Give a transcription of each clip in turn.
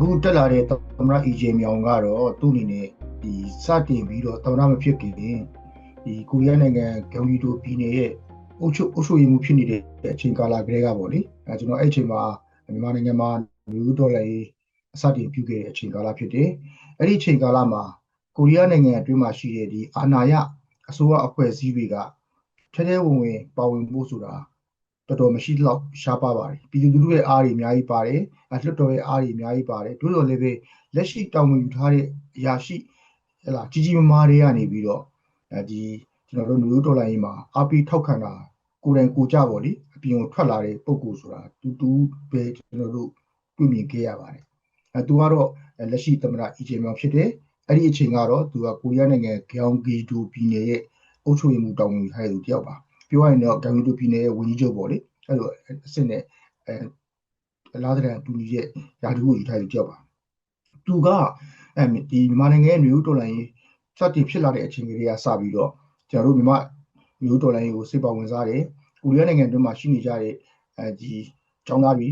အခုတက်လာတဲ့သမနာ EJ မြောင်ကတော့သူ့အနေနဲ့ဒီစတင်ပြီးတော့သမနာမဖြစ်ခင်ဒီကိုရီးယားနိုင်ငံဂမ်ဘီတိုပြည်နယ်ရဲ့အုပ်ချုပ်အုပ်ချုပ်ရေးမှုဖြစ်နေတဲ့အချိန်ကာလကလေးကပေါ့လေအဲကျွန်တော်အဲ့အချိန်မှာမြန်မာနိုင်ငံမှာလူဒေါ်လာရေးအစတင်ပြုခဲ့တဲ့အချိန်ကာလဖြစ်တယ်။အဲ့ဒီအချိန်ကာလမှာကိုရီးယားနိုင်ငံအတွင်းမှာရှိတဲ့ဒီအာဏာရအစိုးရအဖွဲ့အစည်းတွေကထဲထဲဝင်ဝင်ပါဝင်ဖို့ဆိုတာ တော်တော်မရှိတော့ရှားပါပါတယ်။ပြည်သူလူထုရဲ့အားတွေအများကြီးပါတယ်။အလွတ်တော်ရဲ့အားတွေအများကြီးပါတယ်။တို့တော်လည်းပဲလက်ရှိတောင်းဝင်ယူထားတဲ့အရာရှိဟဲ့လားကြီးကြီးမားမားတွေကနေပြီးတော့အဲဒီကျွန်တော်တို့လူဒေါ်လာရေးမှာအပီထောက်ခံတာကိုယ်တိုင်ကိုကြပေါ့လေအပြင်ကိုထွက်လာတဲ့ပုံကူဆိုတာတူတူပဲကျွန်တော်တို့တွေ့မြင်ခဲ့ရပါတယ်အဲသူကတော့လက်ရှိသမ္မတအီဂျင်မြောင်ဖြစ်တယ်အဲ့ဒီအချိန်ကတော့သူကကိုရီးယားနိုင်ငံဂေါင်ဂီဒူပြည်နယ်ရဲ့အုပ်ချုပ်ရေးမှူးတောင်းဝင်ထားတဲ့သူတယောက်ပါ ပြောရရင်တော့ဂေါင်ဂီဒူပြည်နယ်ရဲ့ဝန်ကြီးချုပ်ပေါ့လေအဲ့လိုအစ်စ်နဲ့အဲလာတဲ့တူကြီးရဲ့ယာတူကိုယူထားတဲ့တယောက်ပါသူကအဲဒီမြန်မာနိုင်ငံရဲ့မျိုးတော်လိုင်းစတင်ဖြစ်လာတဲ့အချိန်ကလေးကစပြီးတော့ကျွန်တော်တို့မြန်မာမျိုးတော်လိုင်းကိုစိတ်ပါဝင်စားတယ်ကိုရီးယားနိုင်ငံတွင်းမှာရှိနေကြတဲ့အဲဒီចောင်းသားတွေ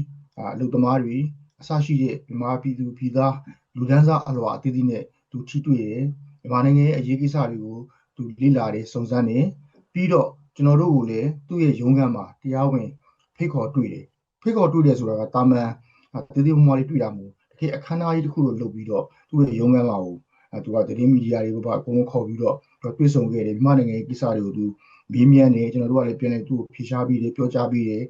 အလုပ်သမားတွေအစရှိတဲ့မြန်မာပြည်သူပြည်သားလူဒန်းစားအလွာအသီးသီးနဲ့သူထိတွေ့တယ်မြန်မာနိုင်ငံရဲ့အရေးကိစ္စတွေကိုသူလေ့လာတယ်စုံစမ်းတယ်ပြီးတော့ ကျွန်တော်တို့ကိုလည်းသူ့ရဲ့ရုံးခန်းမှာတရားဝင်ဖိတ်ခေါ်တွေ့တယ်ဖိတ်ခေါ်တွေ့တယ်ဆိုတာကတာမန်တည်တည်မမလေးတွေ့တာမဟုတ်တကယ်အခမ်းအနားကြီးတစ်ခုလိုလုပ်ပြီးတော့သူ့ရဲ့ရုံးခန်းမှာကိုအဲသူကသတင်းမီဒီယာတွေကပါအကုန်လုံးခေါ်ပြီးတော့တွေ့ဆုံခဲ့တယ်မြန်မာနိုင်ငံရဲ့ကိစ္စတွေကိုသူမေးမြန်းတယ်ကျွန်တော်တို့ကလည်းပြန်လည်သူ့ကိုဖြေရှားပြီးတယ်ပြောကြားပြီးတယ်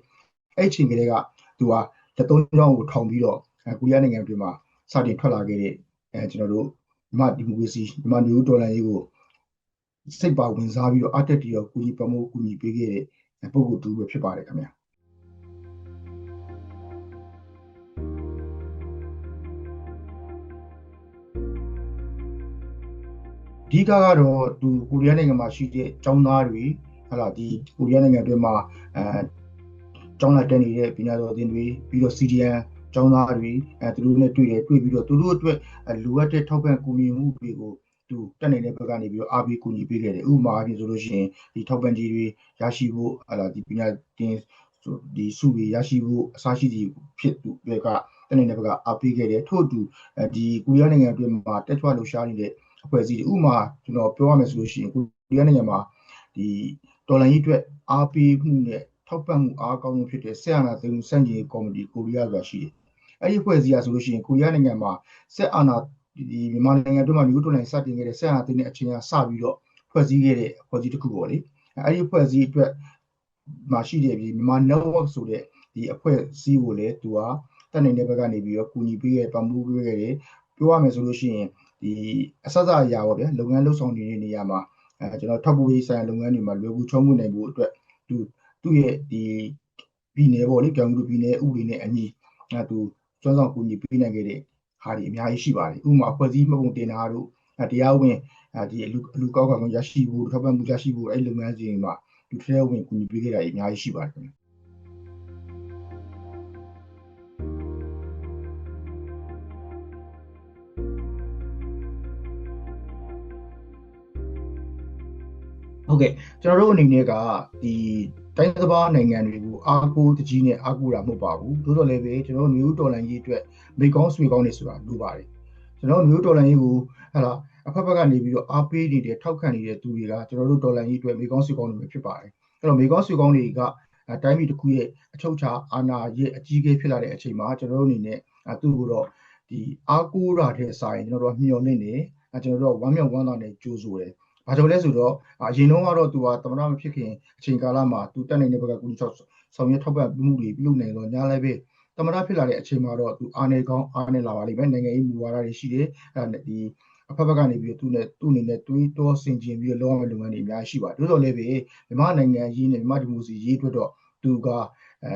အဲ့ချိန်ကလေးကသူကလက်သုံးချောင်းကိုထောင်ပြီးတော့ကိုရီးယားနိုင်ငံပြည်မှာစတင်ထွက်လာခဲ့တဲ့အဲကျွန်တော်တို့မြန်မာဒီမိုကရေစီမြန်မာလူဒေါ်လာရေးကို စိတ်ပါဝင်စားပြီးတော့အတက်တီရောကူညီပမိုးကူညီပေးခဲ့တဲ့ပုဂ္ဂိုလ်တူပဲဖြစ်ပါတယ်ခင်ဗျာအဓိကကတော့သူကိုရီးယားနိုင်ငံမှာရှိတဲ့ចောင်းသားတွေဟလာဒီကိုရီးယားနိုင်ငံအတွင်းမှာအဲကျောင်းလာတက်နေတဲ့ပညာတော်သင်တွေပြီးတော့ CDN ကျောင်းသားတွေအဲသူတို့နဲ့တွေ့တယ်တွေ့ပြီးတော့သူတို့အတွက်လိုအပ်တဲ့ထောက်ပံ့ကူညီမှုတွေကို သူတက်နေတဲ့ဘက်ကနေပြီးတော့အားပေးကူညီပေးခဲ့တယ်ဥပမာအဖြစ်ဆိုလို့ရှိရင်ဒီထောက်ပံ့ကြီးတွေရရှိဖို့ဟလာဒီပညာတင်ဒီစုတွေရရှိဖို့အစားရှိစီဖြစ်သူဘက်ကတက်နေတဲ့ဘက်ကအားပေးခဲ့တယ်ထို့အတူဒီကိုရီးယားနိုင်ငံအတွင်းမှာတက်ချွလှူရှားနေတဲ့အဖွဲ့အစည်းတွေဥပမာကျွန်တော်ပြောရမယ်ဆိုလို့ရှိရင်ကိုရီးယားနိုင်ငံမှာဒီဒေါ်လာကြီးအတွက်အားပေးမှုနဲ့ထောက်ပံ့မှုအားကောင်းဆုံးဖြစ်တဲ့ဆက်အာဏာသိမ်းမှုစန့်ကျင်ရေးကော်မတီကိုရီးယားဆိုတာရှိတယ်။အဲဒီအဖွဲ့အစည်းအရဆိုလို့ရှိရင်ကိုရီးယားနိုင်ငံမှာဆက်အာဏာ ဒီမြန်မာနိုင်ငံအတွင်းမှာ new to line စတင်ခဲ့တဲ့ဆက်အာဏာသိမ်းတဲ့အချိန်ကစပြီးတော့ဖွဲ့စည်းခဲ့တဲ့အဖွဲ့အစည်းတစ်ခုပေါ့လေ။အဲဒီအဖွဲ့အစည်းအတွက်မှာရှိတဲ့ဒီမြန်မာ network ဆိုတဲ့ဒီအဖွဲ့အစည်းကိုလည်းသူကတက်နေတဲ့ဘက်ကနေပြီးတော့ကူညီပေးခဲ့ပံ့ပိုးပေးခဲ့တယ်။ပြောရမယ်ဆိုလို့ရှိရင်ဒီအစစအရာပေါ့ဗျာလုပ်ငန်းလုပ်ဆောင်နေတဲ့နေရာမှာအဲကျွန်တော်ထောက်ပို့ရေးဆိုင်ရာလုပ်ငန်းတွေမှာလွယ်ကူချုံးမှုနိုင်ဖို့အတွက်သူသူ့ရဲ့ဒီပြည်နယ်ပေါ့လေကြောင်လူပြည်နယ်ဥပဒေနဲ့အညီအဲသူစွမ်းဆောင်ကူညီပေးနိုင်ခဲ့တဲ့ ဟာတွေအများကြီးရှိပါတယ်ဥပမာဖွဲ့စည်းမှပုံတင်တာတို့တရားဝင်ဒီအလူအလူကောက်ကောင်ရရှိဖို့ထောက်ပံ့မှုရရှိဖို့အဲ့လုပ်ငန်းစဉ်မှာသူထဲဝင်ကူညီပေးခဲ့တာအများကြီးရှိပါတယ်ခင်ဗျ ဟုတ်ကဲ့ကျွန်တော်တို့အနေနဲ့ကဒီတိုင်းသဘာနိုင်ငံတွေကိုအားကိုးတကြီးနဲ့အားကိုးတာမဟုတ်ပါဘူးသို့တော်လည်းပဲကျွန်တော်တို့မျိုးတော်လန်ကြီးအတွက်မိကောင်းဆွေကောင်းနေဆိုတာလိုပါတယ်ကျွန်တော်မျိုးတော်လန်ကြီးကိုဟလာအဖက်ဖက်ကနေပြီးတော့အားပေးနေတဲ့ထောက်ခံနေတဲ့သူတွေကကျွန်တော်တို့တော်လန်ကြီးအတွက်မိကောင်းဆွေကောင်းနေဖြစ်ပါတယ်အဲ့တော့မိကောင်းဆွေကောင်းတွေကတိုင်းပြည်တစ်ခုရဲ့အချုပ်အခြာအာဏာရဲ့အကြီးအကဲဖြစ်လာတဲ့အချိန်မှာကျွန်တော်တို့အနေနဲ့သူ့ကိုတော့ဒီအားကိုးတာတဲ့စာရင်ကျွန်တော်တို့မျှော်လင့်နေကျွန်တော်တို့ဝမ်းမြောက်ဝမ်းသာနဲ့ကြိုးဆိုတယ် ဘာကြောင့်လဲဆိုတော့အရင်တော့ကတော့သူကသမဏမဖြစ်ခင်အချိန်ကာလမှာသူတက်နေတဲ့ဘက်ကကူညီဆောင်ဆောင်ရွက်ထောက်ပံ့မှုတွေပြုလုပ်နေတော့ညာလည်းပဲသမဏဖြစ်လာတဲ့အချိန်မှာတော့သူအာနေကောင်းအာနေလာပါလိမ့်မယ်နိုင်ငံရေးမူဝါဒတွေရှိတယ်အဲဒီအဖက်ဘက်ကနေပြီးသူနဲ့သူ့အနေနဲ့တွေးတောဆင်ခြင်ပြီးတော့လုပ်ရမယ့်လုပ်ငန်းတွေအများကြီးရှိပါတယ်။ဒါဆိုလည်းပဲမြန်မာနိုင်ငံရေးနဲ့မြန်မာဒီမိုစီရေးအတွက်တော့သူကအဲ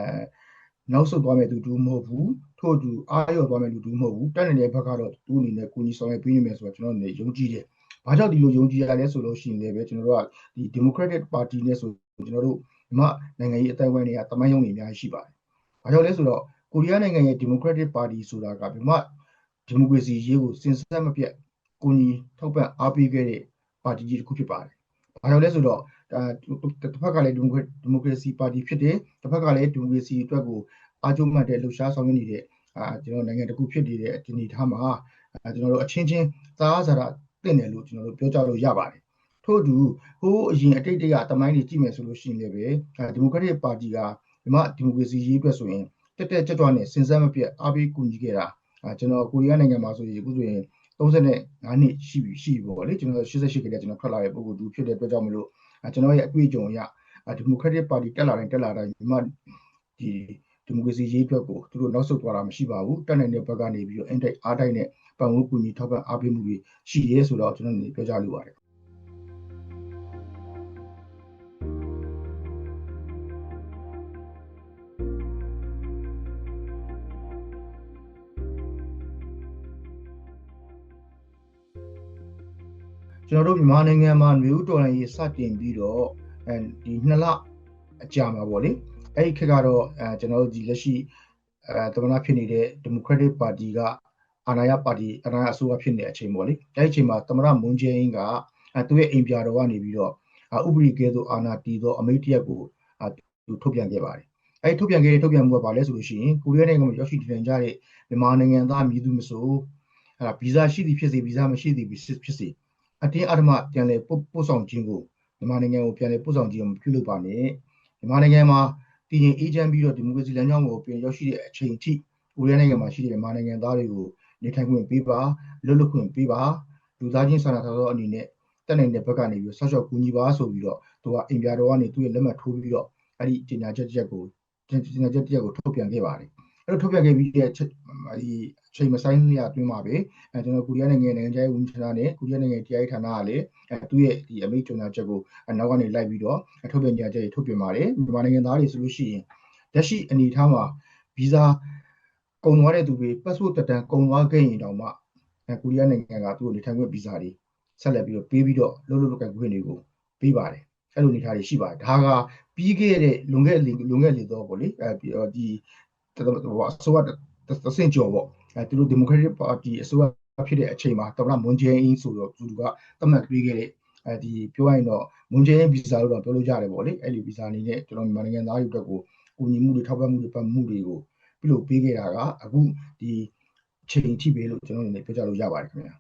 နောက်ဆုတ်သွားမဲ့သူတူမဟုတ်ဘူးထို့သူအားရောသွားမဲ့လူတူမဟုတ်ဘူးတက်နေတဲ့ဘက်ကတော့သူ့အနေနဲ့ကိုကြီးဆောင်ရွက်ပေးနေမယ်ဆိုတော့ကျွန်တော်အနေနဲ့ယုံကြည်တယ်။ ဘာကြောင့်ဒီလိုယုံကြည်ရလဲဆိုလို့ရှိရင်လည်းပဲကျွန်တော်တို့ကဒီ Democratic Party နဲ့ဆိုကျွန်တော်တို့မြမနိုင်ငံရေးအတိုင်းအဝိုင်းတွေကတမိုင်းယုံတွေအများကြီးရှိပါတယ်။ဘာကြောင့်လဲဆိုတော့ကိုရီးယားနိုင်ငံရဲ့ Democratic Party ဆိုတာကမြမဒီမိုကရေစီရေးကိုစင်စက်မပြတ်ကိုကြီးထောက်ပံ့အားပေးခဲ့တဲ့ပါတီကြီးတစ်ခုဖြစ်ပါတယ်။ဘာကြောင့်လဲဆိုတော့ဒါတစ်ဖက်ကလည်းဒီမိုကရေစီပါတီဖြစ်တယ်တစ်ဖက်ကလည်းဒီမိုကရေစီအတွက်ကိုအားကျုံးမှတ်တဲ့လှုပ်ရှားဆောင်ရွက်နေတဲ့အာကျွန်တော်နိုင်ငံတစ်ခုဖြစ်နေတဲ့ဒီနေထားမှာအဲကျွန်တော်တို့အချင်းချင်းသားစား တာတင့်တယ်လို့ကျွန်တော်တို့ပြောကြလို့ရပါတယ်ထို့အတူဟိုးအရင်အတိတ်တရတမိုင်းတွေကြည့်မယ်ဆိုလို့ရှိရင်လည်းပဲဒီမိုကရက်တစ်ပါတီကဒီမှာဒီမိုကရေစီရေးအတွက်ဆိုရင်တက်တက်ကြွကြွနဲ့စဉ်ဆက်မပြတ်အားပေးကူညီခဲ့တာအဲကျွန်တော်ကိုရီးယားနိုင်ငံမှာဆိုရင်အခုဆိုရင်35နှစ်ရှိပြီရှိပြီပေါ့လေကျွန်တော်88ကလေးကျွန်တော်ထွက်လာတဲ့ပုံကိုသူဖြစ်တဲ့အတွက်ကြောင့်မလို့ကျွန်တော်ရဲ့အတွေ့အကြုံအရဒီမိုကရက်တစ်ပါတီတက်လာတိုင်းတက်လာတိုင်းဒီမှာဒီဒီမိုကရေစီရေးအတွက်ကိုသူတို့နောက်ဆုတ်သွားတာမရှိပါဘူးတက်နိုင်တဲ့ဘက်ကနေပြီးတော့အင်တိုက်အားတိုက်နဲ့ ပံ့ပိုးကူညီထောက်ပံ့အားပေးမှုတွေရှိရဲဆိုတော့ကျွန်တော်တို့ပြောကြလိုပါတယ်ကျွန်တော်တို့မြန်မာနိုင်ငံမှာမျိုးတော်လိုင်းရေးစတင်ပြီးတော့အဲဒီနှစ်လအကြာမှာပေါ့လေအဲ့ဒီခေတ်ကတော့အဲကျွန်တော်တို့ဒီလက်ရှိအဲသမနာဖြစ်နေတဲ့ Democratic Party က အာဏာရပါတီအာဏာရအစိုးရဖြစ်နေတဲ့အချိန်ပေါ့လေအဲ့ဒီအချိန်မှာသမရမွန်ဂျေအင်းကအဲသူ့ရဲ့အိမ်ပြတော်ကနေပြီးတော့ဥပဒေကဲသို့အာဏာတည်သောအမိန့်တရက်ကိုသူထုတ်ပြန်ခဲ့ပါတယ်အဲ့ဒီထုတ်ပြန်ခဲ့တဲ့ထုတ်ပြန်မှုကဘာလဲဆိုလို့ရှိရင်ကိုရီးယားနိုင်ငံမှာရောက်ရှိတည်ကြတဲ့မြန်မာနိုင်ငံသားမြည်သူမဆိုအဲ့ဒါဗီဇာရှိသည်ဖြစ်စေဗီဇာမရှိသည်ဖြစ်စေအတင်းအဓမ္မပြန်လည်ပို့ဆောင်ခြင်းကိုမြန်မာနိုင်ငံကိုပြန်လည်ပို့ဆောင်ခြင်းမပြုလုပ်ပါနဲ့မြန်မာနိုင်ငံမှာတည်ငြိမ်အေးချမ်းပြီးတော့ဒီမိုကရေစီလမ်းကြောင်းကိုပြန်ရောက်ရှိတဲ့အချိန်ထိကိုရီးယားနိုင်ငံမှာရှိတဲ့မြန်မာနိုင်ငံသားတွေကို နေထိုင်ခွင့်ပေးပါလွတ်လပ်ခွင့်ပေးပါလူသားချင်းစာနာထောက်ထားအနေနဲ့တက်နိုင်တဲ့ဘက်ကနေပြီးဆော့ရှော့ကူညီပါဆိုပြီးတော့သူကအိမ်ပြတော်ကနေသူ့ရဲ့လက်မှတ်ထိုးပြီးတော့အဲ့ဒီကြေညာချက်တစ်ချက်ကိုကြေညာချက်တစ်ချက်ကိုထုတ်ပြန်ခဲ့ပါတယ်အဲ့လိုထုတ်ပြန်ခဲ့ပြီးတဲ့ဒီအချိန်မဆိုင်လျာအတွင်းမှာပဲအဲကျွန်တော်ကိုရီးယားနိုင်ငံနိုင်ငံခြားရေးဝန်ကြီးဌာနနဲ့ကိုရီးယားနိုင်ငံတရားရေးဌာနကလည်းအဲသူ့ရဲ့ဒီအမိန့်ကြေညာချက်ကိုနောက်ကနေလိုက်ပြီးတော့ထုတ်ပြန်ကြေညာချက်တွေထုတ်ပြန်ပါတယ်မြန်မာနိုင်ငံသားတွေဆိုလို့ရှိရင်လက်ရှိအနေအထားမှာဗီဇာ ကုန်သွားတဲ့သူတွေ passport တက်တန်းကုန်သွားခဲ့ရင်တောင်မှအဲကိုရီးယားနိုင်ငံကသူ့ကိုနေထိုင်ခွင့်ဗီဇာတွေဆက်လက်ပြီးတော့ပေးပြီးတော့လုံးလုံးလောက်ကခွင့်တွေကိုပေးပါတယ်အဲ့လိုနေထားတွေရှိပါတယ်ဒါကပြီးခဲ့တဲ့လွန်ခဲ့လွန်ခဲ့လေတော့ဗောလေအဲဒီဟိုအစိုးရတဆင့်ကျော်ပေါ့အဲသူတို့ Democratic Party အစိုးရဖြစ်တဲ့အချိန်မှာသမ္မတမွန်ဂျေအင်းဆိုတော့သူကတတ်မှတ်ပေးခဲ့တဲ့အဲဒီပြောရရင်တော့မွန်ဂျေအင်းဗီဇာလို့တော့ပြောလို့ရတယ်ပေါ့လေအဲ့ဒီဗီဇာအနေနဲ့ကျွန်တော်မြန်မာနိုင်ငံသားတွေအတွက်ကိုကူညီမှုတွေထောက်ပံ့မှုတွေပတ်မှုတွေကို ပြုလုပ်ပေးခဲ့တာကအခုဒီချိန်ထိပဲလို့ကျွန်တော်အနေနဲ့ပြောကြလို့ရပါတယ်ခင်ဗျာ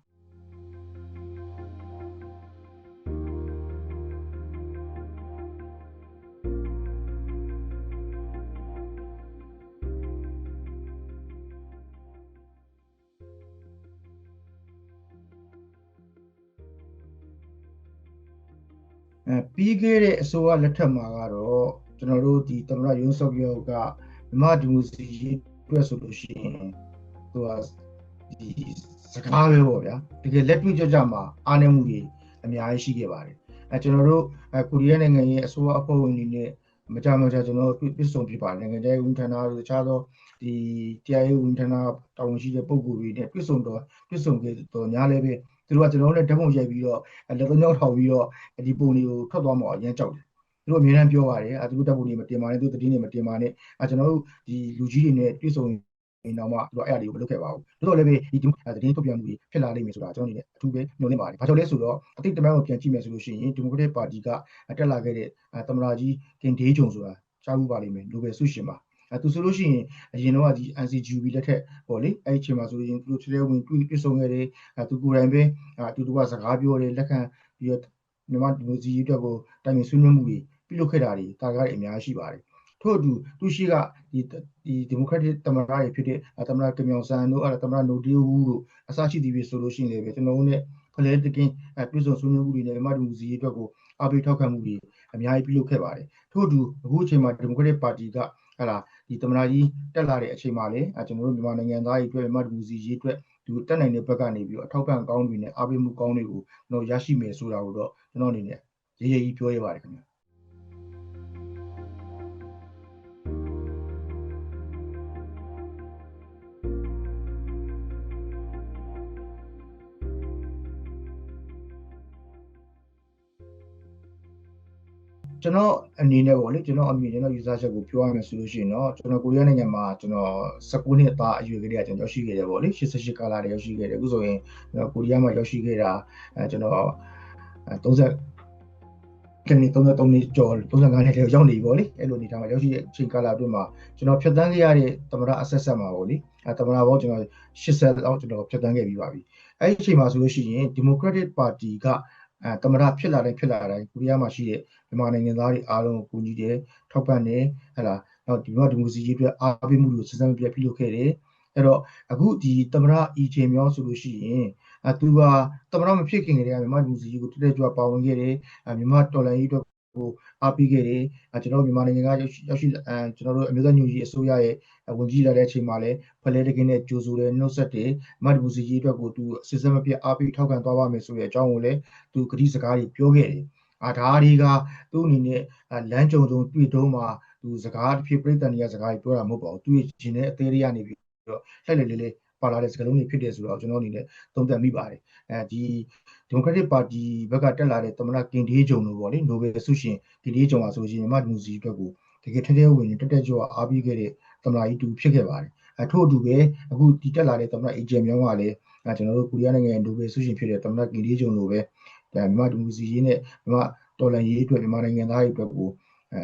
အဲပြီးခဲ့တဲ့အစိုးရလက်ထက်မှာကတော့ကျွန်တော်တို့ဒီသမ္မတယွန်းဆော့ပြောက မြန်မာဒီမိုစီရေးအတွက်ဆိုလို့ရှိရင်သူကဒီစကားပဲပေါ့ဗျာတကယ်လက်တွေ့ကြကြမှာအားနည်းမှုတွေအများကြီးရှိခဲ့ပါတယ်အဲကျွန်တော်တို့အဲကိုရီးယားနိုင်ငံရဲ့အစိုးရအဖွဲ့ဝင်တွေနဲ့မကြမကြကျွန်တော်တို့ပြစ်ဆုံဖြစ်ပါတယ်နိုင်ငံခြားရေးဝန်ထမ်းတို့တခြားသောဒီတရားရေးဝန်ထမ်းတာဝန်ရှိတဲ့ပုဂ္ဂိုလ်တွေနဲ့ပြစ်ဆုံတော့ပြစ်ဆုံခဲ့တော့ညာလည်းပဲသူတို့ကကျွန်တော်တို့လည်းဓာတ်ပုံရိုက်ပြီးတော့လက်သုံးချောင်းထောင်ပြီးတော့ဒီပုံတွေကိုထွက်သွားမှာအရင်ကြောက်တယ်သူ တို့အများအားပြောပါတယ်အဲသူတို့ဓာတ်ပုံတွေမတင်ပါနဲ့သူတို့တတိနေမတင်ပါနဲ့အဲကျွန်တော်တို့ဒီလူကြီးတွေနဲ့တွေ့ဆုံနေတော့မှသူတို့အဲ့အရာတွေကိုမလုပ်ခဲ့ပါဘူး။ဒါတော့လည်းပဲဒီသတင်းထုတ်ပြန်မှုတွေဖြစ်လာနိုင်မယ်ဆိုတာကျွန်တော်အနေနဲ့အထူးပဲညွှန်နေပါတယ်။ဘာကြောင့်လဲဆိုတော့အတိတ်တမိုင်းကိုပြန်ကြည့်မယ်ဆိုလို့ရှိရင်ဒီမိုကရက်ပါတီကတက်လာခဲ့တဲ့သမ္မတကြီးကင်ဒေးဂျုံဆိုတာကြားမှုပါလိမ့်မယ်နိုဘယ်ဆုရှင်ပါ။အဲသူဆိုလို့ရှိရင်အရင်တော့ဒီ NCGUB လက်ထက်ပေါ့လေအဲ့ဒီအချိန်မှာဆိုရင်သူတို့ထဲဝင်တွေ့တွေ့ဆုံခဲ့တယ်အဲသူကိုယ်တိုင်ပဲအတူတူကစကားပြောတယ်လက်ခံပြီးတော့မြန်မာဒီမိုစီအတွက်ကိုတိုင်ပင်ဆွေးနွေးမှုတွေ ပြုလုပ်ခဲ့တာတွေတာကားတွေအများကြီးရှိပါတယ်။ထို့အတူသူရှိကဒီဒီဒီမိုကရက်တစ်သမ္မတတွေဖြစ်တဲ့သမ္မတကင်မြောင်ဆန်တို့အဲသမ္မတနိုဒီဝူတို့အစရှိသည်ပဲဆိုလို့ရှိရင်လည်းကျွန်တော်တို့ ਨੇ ဖလဲတကင်းအဲပြည်စုံဆွေးနွေးမှုတွေနဲ့မြန်မာဒီမိုစီအတွက်ကိုအားပေးထောက်ခံမှုတွေအများကြီးပြုလုပ်ခဲ့ပါတယ်။ထို့အတူအခုအချိန်မှာဒီမိုကရက်တစ်ပါတီကဟလာဒီသမ္မတကြီးတက်လာတဲ့အချိန်မှာလည်းကျွန်တော်တို့မြန်မာနိုင်ငံသားတွေအတွက်မြန်မာဒီမိုစီရေးအတွက်ဒီတက်နိုင်တဲ့ဘက်ကနေပြီးတော့အထောက်ပံ့ကောင်းတွေနဲ့အားပေးမှုကောင်းတွေကိုကျွန်တော်ရရှိမယ်ဆိုတာကိုတော့ကျွန်တော်အနေနဲ့ရေးရေးကြီးပြောရပါတယ်ခင်ဗျာ ကျွန်တော်အနေနဲ့ပေါ့လေကျွန်တော်အမြင်ကျွန်တော် user ချက်ကိုပြောရမယ်ဆိုလို့ရှိရင်တော့ကျွန်တော်ကိုရီးယားနိုင်ငံမှာကျွန်တော်19နှစ်သားအရွယ်ကလေးကကျွန်တော်ရောက်ရှိခဲ့တယ်ပေါ့လေ88ကာလတည်းရောက်ရှိခဲ့တယ်အခုဆိုရင်ကျွန်တော်ကိုရီးယားမှာရောက်ရှိခဲ့တာအဲကျွန်တော်အဲ30ကနေ့33နှစ်ကျော်35နှစ်တည်းရောက်နေပြီပေါ့လေအဲ့လိုအနေထားမှာရောက်ရှိတဲ့အချိန်ကာလအတွင်းမှာကျွန်တော်ဖြတ်တန်းခဲ့ရတဲ့သမရအဆက်ဆက်မှာပေါ့လေအဲသမရဘောကျွန်တော်80လောက်ကျွန်တော်ဖြတ်တန်းခဲ့ပြီးပါပြီအဲ့ဒီအချိန်မှာဆိုလို့ရှိရင် Democratic Party က အဲသမရဖြစ်လာတိုင်းဖြစ်လာတိုင်းကိုရီးယားမှာရှိတဲ့မြန်မာနိုင်ငံသားတွေအားလုံးကိုကူညီတယ်ထောက်ပံ့တယ်ဟဲ့လားနောက်ဒီမှာဒီမိုကရေစီရေးအတွက်အားပေးမှုတွေကိုစစမ်းပြတ်ပြုလုပ်ခဲ့တယ်အဲ့တော့အခုဒီသမရ EJ မြောင်းဆိုလို့ရှိရင်အဲသူကသမရမဖြစ်ခင်ကတည်းကမြန်မာဒီမိုကရေစီရေးကိုတက်တက်ကြွပါဝင်ခဲ့တယ်အဲမြန်မာတော်လှန်ရေးအတွက် ကိုအားပေးခဲ့တယ်အဲကျွန်တော်တို့မြန်မာနိုင်ငံကရောက်ရှိရောက်ရှိအဲကျွန်တော်တို့အမျိုးသားညွှန်ကြီးအစိုးရရဲ့ဝန်ကြီးလာတဲ့အချိန်မှာလည်းဖလဲတကင်းနဲ့ကြိုးဆိုတယ်နှုတ်ဆက်တယ်မြန်မာဒီမိုကရေစီရေးအတွက်ကိုသူစစ်စမ်းမပြတ်အားပေးထောက်ခံသွားပါမယ်ဆိုတဲ့အကြောင်းကိုလည်းသူကတိစကားတွေပြောခဲ့တယ်အာဒါတွေကသူ့အနေနဲ့လမ်းကြုံဆုံးတွေ့တုံးမှာသူစကားတစ်ဖြည်းပြိတ္တန်ကြီးစကားကြီးပြောတာမဟုတ်ပါဘူးသူ့ရဲ့ရှင်တဲ့အသေးလေးကနေပြီးတော့လှည့်လေလေးလေး ပါလာတဲ့စကားလုံးတွေဖြစ်တယ်ဆိုတော့ကျွန်တော်အနေနဲ့သုံးသပ်မိပါတယ်အဲဒီ Democratic Party ဘက်ကတက်လာတဲ့သမ္မတကင်ဒေးဂျုံလို့ပေါ့လေ Nobel ဆုရှင်ကင်ဒေးဂျုံပါဆိုရင်မြန်မာဒီမိုကရေစီအတွက်ကိုတကယ်ထဲထဲဝင်ဝင်တက်တက်ကြွအားပေးခဲ့တဲ့သမ္မတကြီးတူဖြစ်ခဲ့ပါတယ်အဲထို့အတူပဲအခုဒီတက်လာတဲ့သမ္မတအေဂျင်မြောင်းကလည်းအဲကျွန်တော်တို့ကိုရီးယားနိုင်ငံရဲ့ Nobel ဆုရှင်ဖြစ်တဲ့သမ္မတကင်ဒေးဂျုံလိုပဲဒါမြန်မာဒီမိုကရေစီရေးနဲ့မြန်မာတော်လှန်ရေးအတွက်မြန်မာနိုင်ငံသားတွေအတွက်ကိုအဲ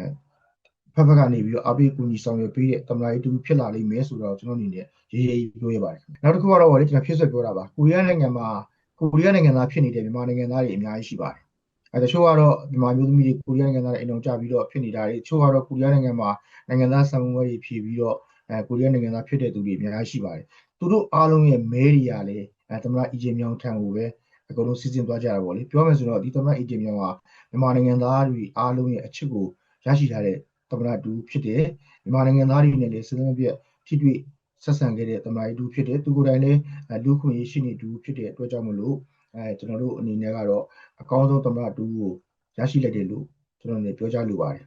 ဖက်ဖက်ကနေပြီးတော့အပိကူညီဆောင်ရွက်ပေးတဲ့သမ္မတကြီးတူဖြစ်လာလိမ့်မယ်ဆိုတော့ကျွန်တော်အနေနဲ့ရေးရေးပြောရပါတယ်နောက်တစ်ခုကတော့ဗောလေကျွန်တော်ဖြစ်ဆွပြောတာပါကိုရီးယားနိုင်ငံမှာကိုရီးယားနိုင်ငံသားဖြစ်နေတဲ့မြန်မာနိုင်ငံသားတွေအများကြီးရှိပါတယ်အဲတချို့ကတော့မြန်မာမျိုးသမီးတွေကိုရီးယားနိုင်ငံသားတွေအိမ်အောင်ကြပြီးတော့ဖြစ်နေတာတွေတချို့ကတော့ကိုရီးယားနိုင်ငံမှာနိုင်ငံသားဆံမွေးတွေဖြည့်ပြီးတော့အဲကိုရီးယားနိုင်ငံသားဖြစ်တဲ့သူတွေအများကြီးရှိပါတယ်သူတို့အားလုံးရဲ့မဲတွေကလည်းအဲသမ္မတအီဂျင်မြောင်ထံကိုပဲအကုန်လုံးစီစဉ်သွားကြတာပေါ့လေပြောမယ်ဆိုတော့ဒီသမ္မတအီဂျင်မြောင်ကမြန်မာနိုင်ငံသားတွေအားလုံးရဲ့အချစ်ကိုရရှိထားတဲ့ သမ္မတတူဖြစ်တယ်မြန်မာနိုင်ငံသားတွေနဲ့လည်းစဉ်းစားပြည့်ထိတွေ့ဆက်ဆံခဲ့တဲ့သမ္မတတူဖြစ်တယ်သူကိုယ်တိုင်လည်းလူခွင့်ရေးရှိနေတူဖြစ်တဲ့အတွက်ကြောင့်မလို့အဲကျွန်တော်တို့အနေနဲ့ကတော့အကောင်းဆုံးသမ္မတတူကိုရရှိလိုက်တယ်လို့ကျွန်တော်လည်းပြောကြားလိုပါတယ်